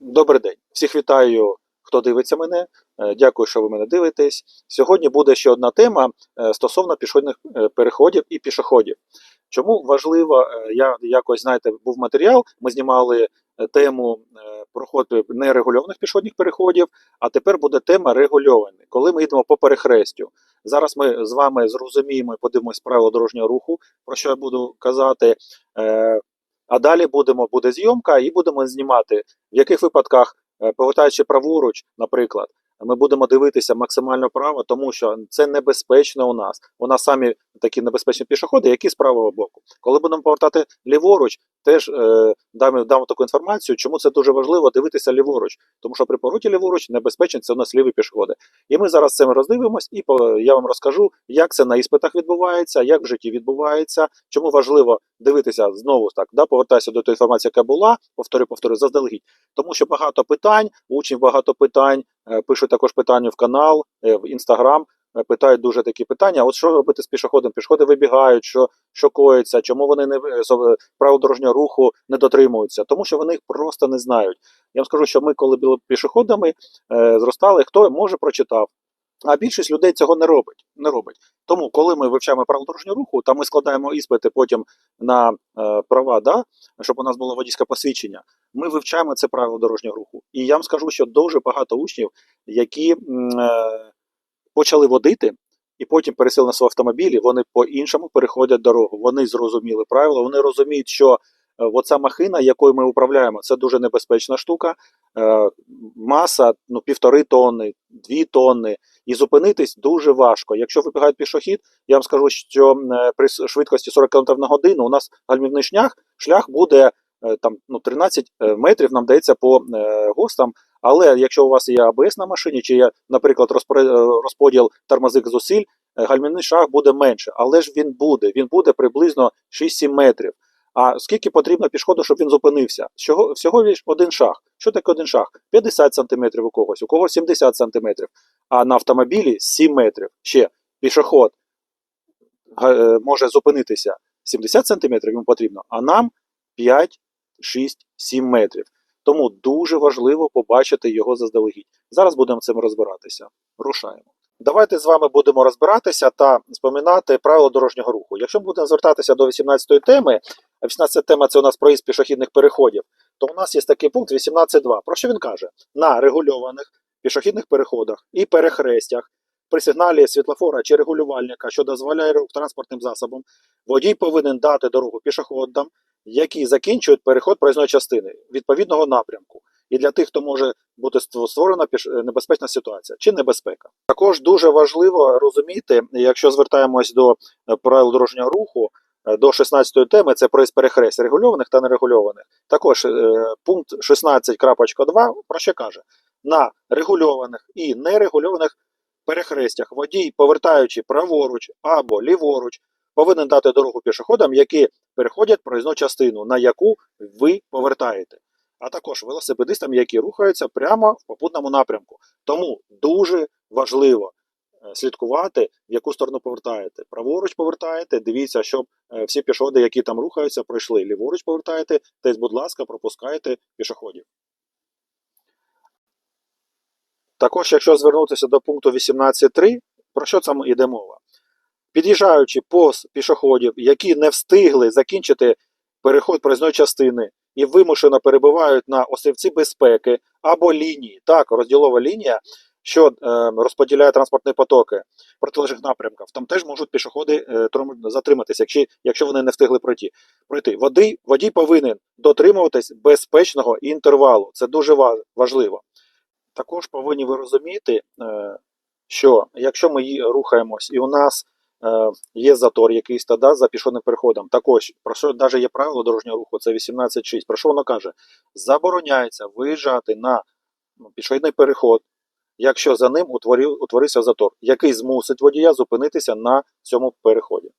Добрий день. Всіх вітаю, хто дивиться мене. Е, Дякую, що ви мене дивитесь. Сьогодні буде ще одна тема е, стосовно пішохідних е, переходів і пішоходів. Чому важливо, я якось знаєте, був матеріал. Ми знімали тему проходу нерегульованих пішохідних переходів, а тепер буде тема регульованих, коли ми йдемо по перехрестю. Зараз ми з вами зрозуміємо і подивимось правила дорожнього руху, про що я буду казати. А далі будемо буде зйомка і будемо знімати, в яких випадках, е, повертаючи праворуч, наприклад, ми будемо дивитися максимально право, тому що це небезпечно у нас. У нас самі такі небезпечні пішоходи, які з правого боку. Коли будемо повертати ліворуч, теж е, дам, дам таку інформацію, чому це дуже важливо дивитися ліворуч. Тому що при повороті ліворуч небезпечні це у нас ліві пішоходи. І ми зараз цим роздивимось, і по- я вам розкажу, як це на іспитах відбувається, як в житті відбувається, чому важливо дивитися знову так, да, повертаюся до тої інформації, яка була, повторю, повторю, заздалегідь. Тому що багато питань, у учнів багато питань, пишуть також питання в канал, е, в інстаграм. е, Питають дуже такі питання. От що робити з пішоходом? Пішоходи вибігають, що, що коїться, чому вони не правил дорожнього руху не дотримуються, тому що вони їх просто не знають. Я вам скажу, що ми, коли були пішоходами, е, зростали, хто може прочитав. А більшість людей цього не робить. Не робить. Тому, коли ми вивчаємо правила дорожнього руху, та ми складаємо іспити потім на е, права, да, щоб у нас було водійське посвідчення, ми вивчаємо це правило дорожнього руху. І я вам скажу, що дуже багато учнів, які е, почали водити. І потім пересіли на свої автомобілі, вони по-іншому переходять дорогу. Вони зрозуміли правила, вони розуміють, що е, оця махина, якою ми управляємо, це дуже небезпечна штука. Е, маса ну, півтори тонни, дві тонни, і зупинитись дуже важко. Якщо вибігає пішохід, я вам скажу, що е, при швидкості 40 км на годину у нас гальмівний шлях, шлях буде е, там ну 13 е, метрів, нам дається по ГОСТам. Але якщо у вас є АБС на машині, чи є, наприклад, розподіл тормозих зусиль, гальмівний шлях буде менше, але ж він буде. Він буде приблизно 6-7 метрів. А скільки потрібно пішоходу, щоб він зупинився? Всього, всього один шаг. Що таке один шаг? 50 сантиметрів у когось, у когось 70 сантиметрів. А на автомобілі 7 метрів. Ще пішоход е, може зупинитися 70 сантиметрів йому потрібно, а нам 5, 6, 7 метрів. Тому дуже важливо побачити його заздалегідь. Зараз будемо цим розбиратися. Рушаємо. Давайте з вами будемо розбиратися та споминати правила дорожнього руху. Якщо ми будемо звертатися до 18-ї теми, а 18 тема це у нас проїзд пішохідних переходів, то у нас є такий пункт 18.2. Про що він каже? На регульованих пішохідних переходах і перехрестях при сигналі світлофора чи регулювальника, що дозволяє рух транспортним засобам, водій повинен дати дорогу пішоходам, які закінчують переход проїзної частини відповідного напрямку. І для тих, хто може бути ство- створена небезпечна ситуація чи небезпека. Також дуже важливо розуміти, якщо звертаємось до е, правил дорожнього руху, до 16 теми це проїзд перехрест регульованих та нерегульованих. Також е, пункт 16.2 про що каже? На регульованих і нерегульованих перехрестях водій, повертаючи праворуч або ліворуч, повинен дати дорогу пішоходам, які переходять проїзну частину, на яку ви повертаєте, а також велосипедистам, які рухаються прямо в попутному напрямку. Тому дуже важливо е, слідкувати, в яку сторону повертаєте. Праворуч повертаєте, дивіться, щоб е, всі пішоходи, які там рухаються, пройшли. Ліворуч повертаєте, теж, будь ласка, пропускайте пішоходів. Також, якщо звернутися до пункту 18.3, про що там йде мова? Під'їжджаючи по пішоходів, які не встигли закінчити переход проїзної частини і вимушено перебувають на острівці безпеки або лінії, так, розділова лінія, що е, розподіляє транспортні потоки протилежних напрямках, там теж можуть пішоходи е, затриматися, якщо, якщо вони не встигли пройти. пройти. Водій, водій повинен дотримуватись безпечного інтервалу. Це дуже ва- важливо. Також повинні ви розуміти, е, що якщо ми рухаємось і у нас є затор якийсь та за пішохідним переходом, також про що навіть є правило дорожнього руху, це 18.6. Про що воно каже? Забороняється виїжджати на ну, пішохідний переход, якщо за ним утворив, утворився затор, який змусить водія зупинитися на цьому переході.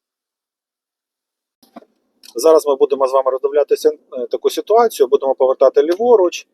Зараз ми будемо з вами роздивлятися е, таку ситуацію, будемо повертати ліворуч.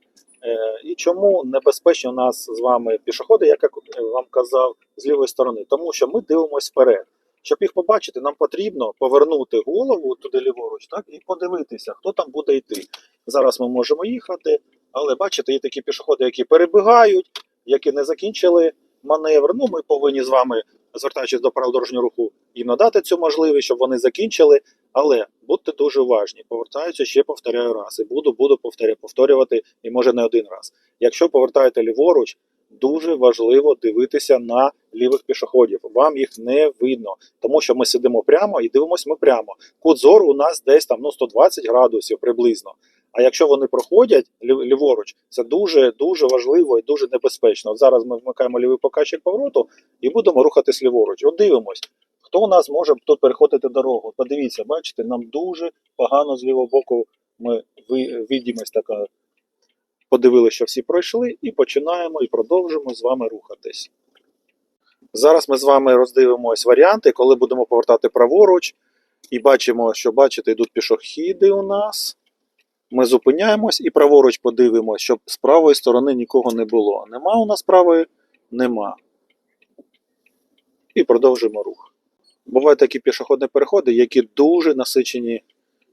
Е, І чому небезпечні у нас з вами пішоходи, як я вам казав, з лівої сторони? Тому що ми дивимося вперед. Щоб їх побачити, нам потрібно повернути голову туди ліворуч, так, і подивитися, хто там буде йти. Зараз ми можемо їхати. Але бачите, є такі пішоходи, які перебігають, які не закінчили маневр. Ну, ми повинні з вами, звертаючись до правил дорожнього руху, їм надати цю можливість, щоб вони закінчили. Але будьте дуже уважні. Повертаюся ще повторяю раз. І буду, буду повторювати, і може не один раз. Якщо повертаєте ліворуч, дуже важливо дивитися на лівих пішоходів. Вам їх не видно, тому що ми сидимо прямо і дивимося ми прямо. Кут зору у нас десь там ну 120 градусів приблизно. А якщо вони проходять ліворуч, це дуже дуже важливо і дуже небезпечно. От зараз ми вмикаємо лівий показчик повороту і будемо рухатись ліворуч. От дивимось, хто у нас може тут переходити дорогу. Подивіться, бачите, нам дуже погано з лівого боку ми ви- видимость така. Подивилися, що всі пройшли, і починаємо і продовжимо з вами рухатись. Зараз ми з вами роздивимось варіанти, коли будемо повертати праворуч, і бачимо, що бачите, йдуть пішохіди у нас. Ми зупиняємось і праворуч подивимось, щоб з правої сторони нікого не було. Нема у нас правої? Нема. І продовжуємо рух. Бувають такі пішохідні переходи, які дуже насичені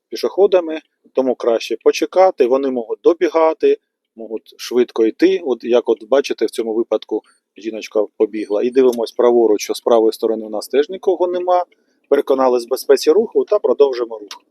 пішоходами, тому краще почекати, вони можуть добігати, можуть швидко йти. От як от бачите, в цьому випадку жіночка побігла. І дивимось праворуч, що з правої сторони у нас теж нікого нема. Переконали з безпеці руху та продовжимо рух.